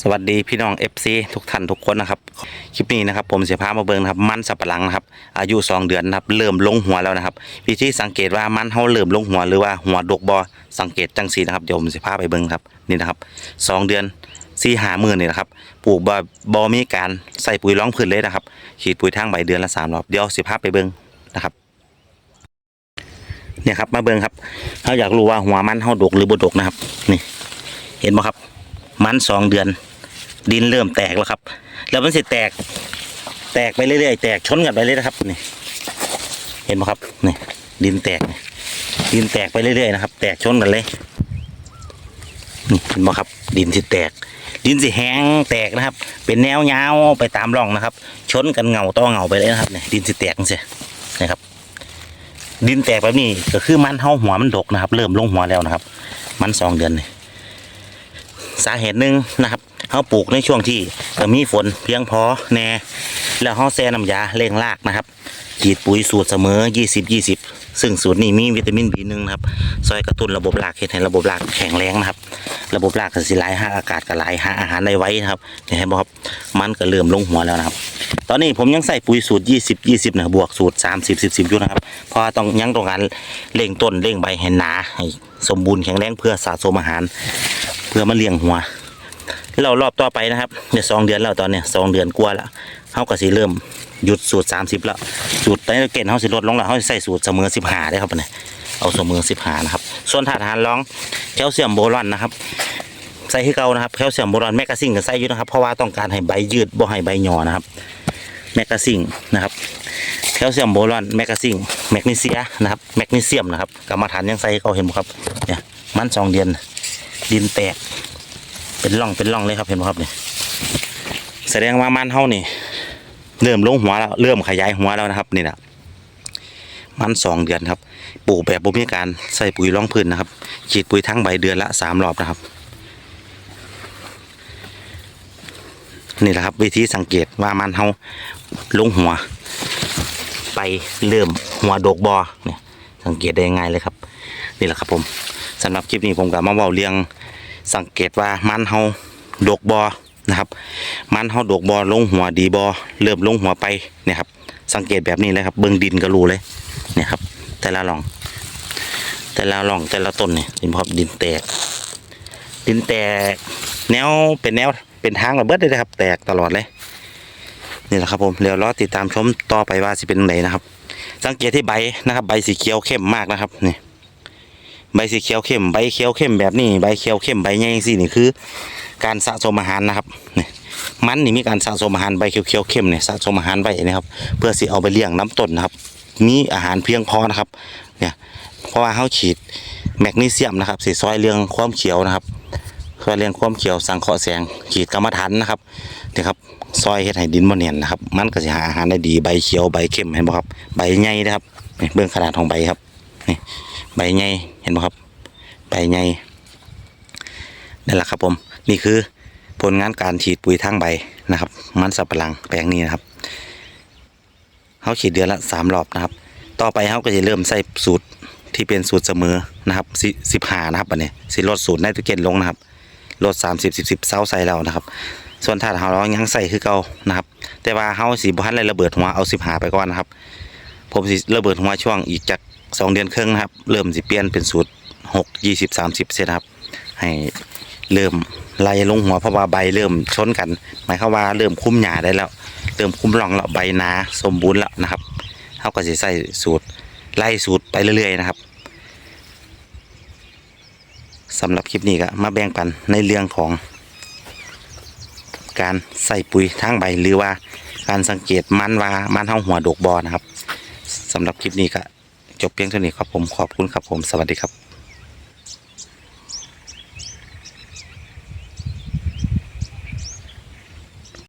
สวัสดีพี่น้อง FC ทุกท่านทุกคนนะครับคลิปนี้นะครับผมเสียพามาเบิงนะครับมันสับปะหลังนะครับอายุ 2 เดือนนะครับเริ่มลงหัวแล้วนะครับวิธีสังเกตว่ามันเฮาเริ่มลงหัวหรือว่าหัวดกบอสังเกตจังสีนะครับเดี๋ยวผมเสิพาไปเบิงครับนี่นะครับ 2 เดือนสี่หามือนี่นะครับปลูกบ่บ่มีการใส่ปุ๋ยร้องพื้นเลยนะครับฉีดปุ๋ยทางใบเดือนละสามรอบเดี๋ยวเสิพาไปเบิงนะครับเนี่ยครับมาเบิงครับเขาอยากรู้ว่าหัวมันเฮาดกหรือบ่ดกนะครับ นี่ เห็นไหมครับมันสองเดือน ดินเริ่มแตกแล้วครับ แล้วมันสิแตก แตกไปเรื่อยๆแตกชนกันไปเลยนะครับนี่เห็นไหมครับนี่ดินแตกดินแตกไปเรื่อยๆนะครับ แตกชนกันเลยนี่เห็นไหมครับ ดินสิแตก ดินสิแห้งแตกนะครับ เป็นแนวยาวไปตามร่องนะครับ ชนกันเงาต่อเงาไปเลยนะครับนี่ดินสิแตกนี่สินะครับ ดินแตกแบบนี้ก็คือมันเฮาหัวมันดกนะครับ เริ่มลงหัวแล้วนะครับ มันสองเดือนนี่สาเหตุหนึ่งนะครับ เขาปลูกในช่วงที่มีฝนเพียงพอแน่แล้วเขาแซ่น้ำยาเร่งรากนะครับฉีดปุ๋ยสูตรเสมอ 20 20 ซึ่งสูตรนี้มีวิตามิน B1 นะครับซอยกระตุ้นระบบรากเฮ็ดให้ระบบรากแข็งแรงนะครับ ระบบรากก็สิไหลหาอากาศก็ไหลหาอาหารได้ไว้นะครับเห็นไหมครับมันก็เริ่มลงหัวแล้วนะครับ ตอนนี้ผมยังใส่ปุ๋ยสูตร 20 20นะบวกสูตร 30 10 10อยู่นะครับ เพราะต้องยังต้องการเร่งต้นเร่งใบให้หนาให้สมบูรณ์แข็งแรงเพื่อสะสมอาหาร เพื่อมาเลี้ยงหัว เรารอบต่อไปนะครับเนี่ยสองเดือนแล้วตอนเนี้ยสองเดือนกว่าแล้วเขาก็สิเริ่มหยุดสูตร30แล้วสูตรไตรเกณฑ์เขาสิลดลงแล้วเขาใส่สูตรเสมอ15ได้ครับเนี่ยเอาเสมอ15นะครับ ส่วนถาดอาหารรองแคลเซียมโบรอนนะครับใส่ให้เก่านะครับแคลเซียมโบรอนแมกกาซิงก็ใส่อยู่นะครับเพราะว่าต้องการให้ใบยืดบ่ให้ใบหย่อนะครับแมกกาซิงนะครับแคลเซียมโบรอนแมกกาซิงแมกนีเซียนะครับแมกนีเซียมนะครับกรรมฐานยังใส่ให้เขาเห็นไหมครับเนี่ยมันสองเดือนดินแตก เป็นร่องเป็นร่องเลยครับเห็นไหมครับเนี่ยแสดงว่ามันเฮานี่ เริ่มลงหัวแล้วเริ่มขยายหัวแล้วนะครับ นี่นะมันสองเดือนครับปลูกแบบบ่มีการใส่ปุ๋ยร่องพื้นนะครับฉีดปุ๋ยทั้งใบเดือนละสามรอบนะครับ นี่แหละครับ วิธีสังเกตว่ามันเฮาลงหัว ไปเริ่มหัวโดกบอเนี่ยสังเกตได้ง่ายเลยครับ นี่แหละครับผมสำหรับคลิปนี้ผมกับมาเว้าเรียง สังเกตว่ามันเฮาดกบอนะครับ มันเฮาดกบอลงหัวดีบอเริ่มลงหัวไปเนี่ยครับ สังเกตแบบนี้เลยครับ เบื้องดินก็รู้เลยเนี่ยครับ แต่ละหล่อง แต่ละหล่องแต่ละต้นเนี่ยดินพอบดินแตก ดินแตกแนวเป็นแนวเป็นทางระเบิดเลยครับ แตกตลอดเลยนี่แหละครับผมเดี๋ยวรอติดตามชมต่อไปว่าสิเป็นไหนนะครับ สังเกตที่ใบนะครับ ใบสีเขียวเข้มมากนะครับนี่ ใบสีเขียวเข้มใบเขียวเข้มแบบนี้ใบเขียวเข้มใบใหญ่สินี่คือ การสะสมอาหารนะครับนี่มันนี่มีการสะสมอาหารใบเขียวเขียวเข้มเนี่ยสะสมอาหารไว้นะครับ เพื่อสิเอาไปเลี้ยงน้ำต้นนะครับ มีอาหารเพียงพอนะครับ เนี่ยเพราะว่าเขาฉีดแมกนีเซียมนะครับสีซอยเรื่องความเขียวนะครับซอยเรื่องความเขียวสังเคราะห์แสงฉีดกรรมฐานนะครับเนี่ยครับซอยเฮ็ดให้ดินบ่เนียนนะครับ มันก็สิหาอาหารได้ดีใบเขียวใบเข้มเห็นบ่ครับ ใบใหญ่นะครับนี่เบื้องขนาดของใบครับ นี่ใบใหญ่เห็นบ่ครับ ใบใหญ่นั่นแหละครับผม นี่คือผลงานการฉีดปุ๋ยทางใบนะครับ มันสับปะหลังแปลงนี้นะครับเขาฉีดเดือนละสามรอบนะครับ ต่อไปเขาก็จะเริ่มใส่สูตรที่เป็นสูตรเสมอนะครับสิบห้านะครับอันนี้สิลดสูตรไนโตรเจนลงนะครับลดสามสิบสิบสิบเซาใส่แล้วนะครับ ส่วนถ้าเรายังใส่คือเก่านะครับ แต่ว่าเขาสีบ้านเลยระเบิดหัวเอาสิบหาไปก่อนนะครับ ผมสิระเบิดหัวช่วงอีกจาก สองเดือนครึ่งนะครับ เริ่มสิเปลี่ยนเป็นสูตรหกยี่สิบสามสิบเซนครับ ให้เริ่มไล่ลงหัวเพราะว่าใบเริ่มชนกัน หมายความว่าเริ่มคุ้มหญ้าได้แล้ว เริ่มคุ้มรองแล้วใบหนาสมบูรณ์แล้วนะครับเขาก็จะใส่สูตรไล่สูตรไปเรื่อยๆนะครับสำหรับคลิปนี้ก็มาแบ่งปันในเรื่องของ การใส่ปุ๋ยทางใบหรือว่าการสังเกตมันว่ามันเฮาหัวดกบอนะครับสำหรับคลิปนี้ก็ จบเพียงเท่านี้ครับผมขอบคุณครับผมสวัสดีครับ